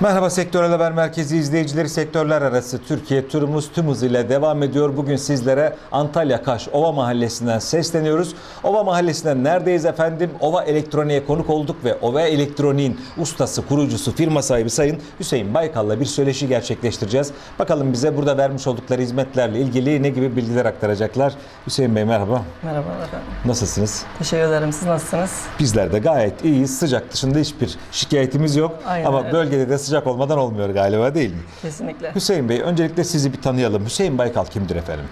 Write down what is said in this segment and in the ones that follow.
Merhaba Sektörel Haber Merkezi izleyicileri sektörler arası Türkiye turumuz tüm hızıyla devam ediyor. Bugün sizlere Antalya Kaş Ova Mahallesi'nden sesleniyoruz. Ova Mahallesi'nden neredeyiz efendim? Ova Elektronik'e konuk olduk ve Ova Elektronik'in ustası, kurucusu, firma sahibi Sayın Hüseyin Baykal'la bir söyleşi gerçekleştireceğiz. Bakalım bize burada vermiş oldukları hizmetlerle ilgili ne gibi bilgiler aktaracaklar. Hüseyin Bey merhaba. Merhaba efendim. Nasılsınız? Teşekkür ederim. Siz nasılsınız? Bizler de gayet iyiyiz. Sıcak dışında hiçbir şikayetimiz yok. Aynen Ama öyle. bölgede de sıcak olmadan olmuyor galiba değil mi? Kesinlikle. Hüseyin Bey öncelikle sizi bir tanıyalım. Hüseyin Baykal kimdir efendim?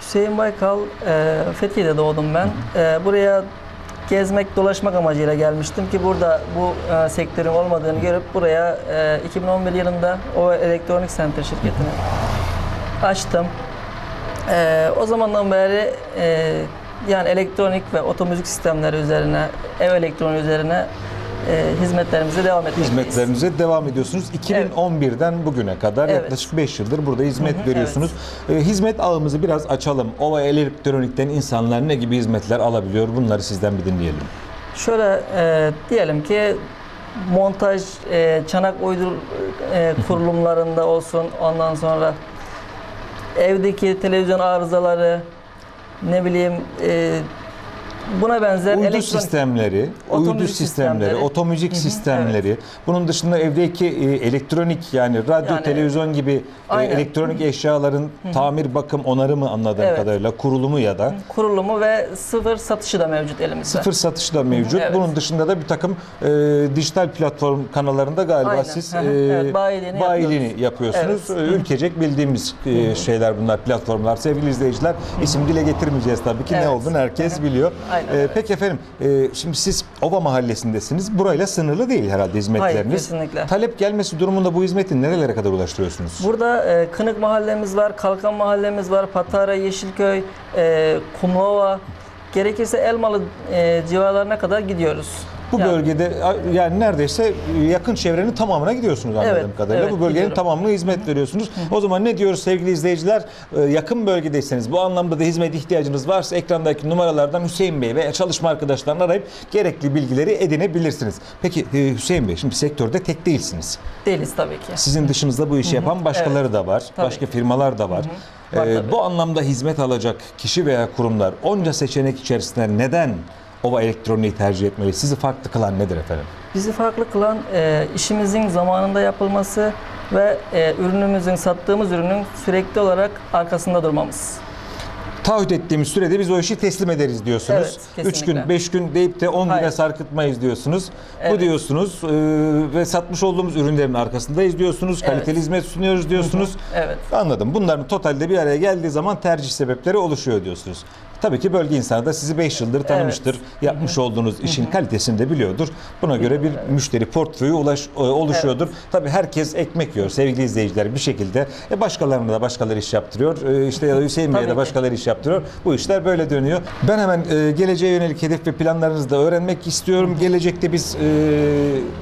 Hüseyin Baykal, e, Fethiye'de doğdum ben. E, buraya gezmek, dolaşmak amacıyla gelmiştim ki burada bu e, sektörün olmadığını görüp buraya e, 2011 yılında o elektronik center şirketini açtım. E, o zamandan beri e, yani elektronik ve otomüzik sistemleri üzerine, ev elektroniği üzerine e, hizmetlerimize devam etmekteyiz. Hizmetlerinize devam ediyorsunuz. 2011'den bugüne kadar Evet. yaklaşık 5 yıldır burada hizmet veriyorsunuz. Ee, hizmet ağımızı biraz açalım. Ova Elektronik'ten insanlar ne gibi hizmetler alabiliyor? Bunları sizden bir dinleyelim. Şöyle e, diyelim ki montaj, e, çanak uydur e, kurulumlarında olsun ondan sonra evdeki televizyon arızaları ne bileyim e, buna benzer Uydu elektronik sistemleri, uydu sistemleri, sistemleri. otomüzik sistemleri. Bunun dışında evdeki e, elektronik yani radyo, Yani- televizyon gibi e, elektronik eşyaların tamir, bakım, onarımı anladığım Evet. kadarıyla kurulumu ya da kurulumu ve sıfır satışı da mevcut elimizde. Sıfır satışı da mevcut. Evet. Bunun dışında da bir takım e, dijital platform kanallarında galiba Aynen. siz Hı hı. e, Evet, bayiliğini bayiliğini yapıyorsunuz. Evet. E, Ülkecek bildiğimiz e, şeyler bunlar, platformlar. Sevgili izleyiciler, isim dile getirmeyeceğiz tabii ki ne Evet. olduğunu herkes biliyor. Aynen E, öyle. peki efendim, e, şimdi siz Ova Mahallesi'ndesiniz. Burayla sınırlı değil herhalde hizmetleriniz. kesinlikle. Talep gelmesi durumunda bu hizmeti nerelere kadar ulaştırıyorsunuz? Burada e, Kınık mahallemiz var, Kalkan mahallemiz var, Patara, Yeşilköy, e, Kumlova, gerekirse Elmalı e, civarlarına kadar gidiyoruz. Bu Yani- bölgede yani neredeyse yakın çevrenin tamamına gidiyorsunuz anladığım Evet, kadarıyla. evet, Bu bölgenin gidiyorum. tamamına hizmet veriyorsunuz. O zaman ne diyoruz sevgili izleyiciler? Ee, Yakın bölgedeyseniz bu anlamda da hizmet ihtiyacınız varsa ekrandaki numaralardan Hüseyin Bey veya çalışma arkadaşlarını arayıp gerekli bilgileri edinebilirsiniz. Peki e, Hüseyin Bey şimdi sektörde tek değilsiniz. Değiliz tabii ki. Sizin dışınızda bu işi yapan başkaları da var. Tabii. Başka firmalar da var. Var Ee, bu anlamda hizmet alacak kişi veya kurumlar onca seçenek içerisinde neden Ova Elektroniği tercih etmeli? Sizi farklı kılan nedir efendim? Bizi farklı kılan e, işimizin zamanında yapılması ve e, ürünümüzün, sattığımız ürünün sürekli olarak arkasında durmamız. Taahhüt ettiğimiz sürede biz o işi teslim ederiz diyorsunuz. Evet, 3 gün, kesinlikle. 5 gün deyip de 10 güne sarkıtmayız diyorsunuz. Bu Evet. diyorsunuz e, ve satmış olduğumuz ürünlerin arkasındayız diyorsunuz. Evet. Kaliteli hizmet sunuyoruz diyorsunuz. Evet. Anladım. Bunların totalde bir araya geldiği zaman tercih sebepleri oluşuyor diyorsunuz. Tabii ki bölge insanı da sizi 5 yıldır tanımıştır. Yapmış olduğunuz işin kalitesini de biliyordur. Buna göre bir müşteri portföyü ulaş, e, oluşuyordur. Tabii herkes ekmek yiyor sevgili izleyiciler bir şekilde. E başkalarına da başkaları iş yaptırıyor. E işte ya da Hüseyin Bey'e de başkaları iş yaptırıyor. Bu işler böyle dönüyor. Ben hemen e, geleceğe yönelik hedef ve planlarınızı da öğrenmek istiyorum. Gelecekte biz e,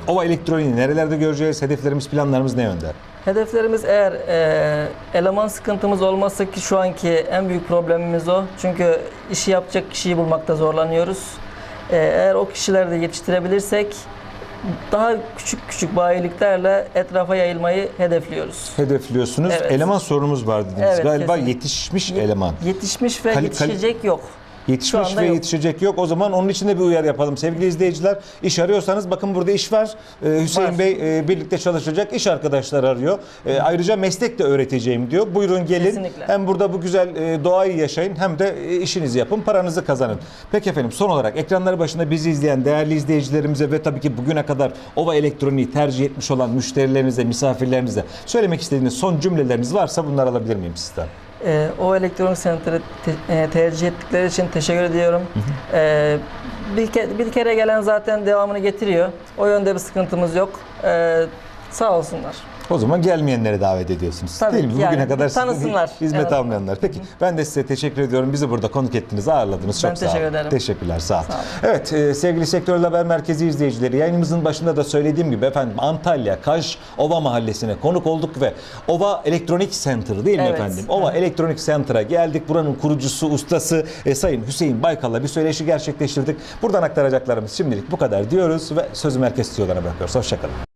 Ova Elektroniği nerelerde göreceğiz? Hedeflerimiz, planlarımız ne yönde? Hedeflerimiz eğer e, eleman sıkıntımız olmazsa ki şu anki en büyük problemimiz o. Çünkü işi yapacak kişiyi bulmakta zorlanıyoruz. E, eğer o kişileri de yetiştirebilirsek daha küçük küçük bayiliklerle etrafa yayılmayı hedefliyoruz. hedefliyorsunuz. Evet. Eleman sorunumuz var dediniz. Evet, Galiba kesinlikle. yetişmiş eleman. Yetişmiş ve Kali- yetişecek yok. Yetişmiş ve yok. yetişecek yok. O zaman onun için de bir uyarı yapalım. Sevgili izleyiciler, iş arıyorsanız bakın burada iş var. Ee, Hüseyin Var. Bey e, birlikte çalışacak iş arkadaşlar arıyor. Ee, ayrıca meslek de öğreteceğim diyor. Buyurun gelin. Kesinlikle. Hem burada bu güzel e, doğayı yaşayın hem de e, işinizi yapın, paranızı kazanın. Peki efendim son olarak ekranları başında bizi izleyen değerli izleyicilerimize ve tabii ki bugüne kadar Ova Elektroniği tercih etmiş olan müşterilerinize, misafirlerinize söylemek istediğiniz son cümleleriniz varsa bunları alabilir miyim sizden? E, o elektronik center'ı te- e, tercih ettikleri için teşekkür ediyorum. E, bir, ke- bir kere gelen zaten devamını getiriyor. O yönde bir sıkıntımız yok. E, sağ olsunlar. O zaman gelmeyenleri davet ediyorsunuz. Tabii değil mi? Bugüne yani. kadar Tanısınlar. hizmet Evet. almayanlar. Peki ben de size teşekkür ediyorum. Bizi burada konuk ettiniz, ağırladınız. Çok Ben sağ olun. teşekkür ederim. Teşekkürler, sağ olun. Sağ olun. Evet, e, sevgili Sektörel Haber Merkezi izleyicileri, yayınımızın başında da söylediğim gibi efendim Antalya, Kaş, Ova Mahallesi'ne konuk olduk ve Ova Elektronik Center değil mi Evet. efendim? Ova Elektronik Center'a geldik. Buranın kurucusu, ustası e, Sayın Hüseyin Baykal'la bir söyleşi gerçekleştirdik. Buradan aktaracaklarımız şimdilik bu kadar diyoruz ve sözü merkez stüdyolarına bırakıyoruz. Hoşçakalın.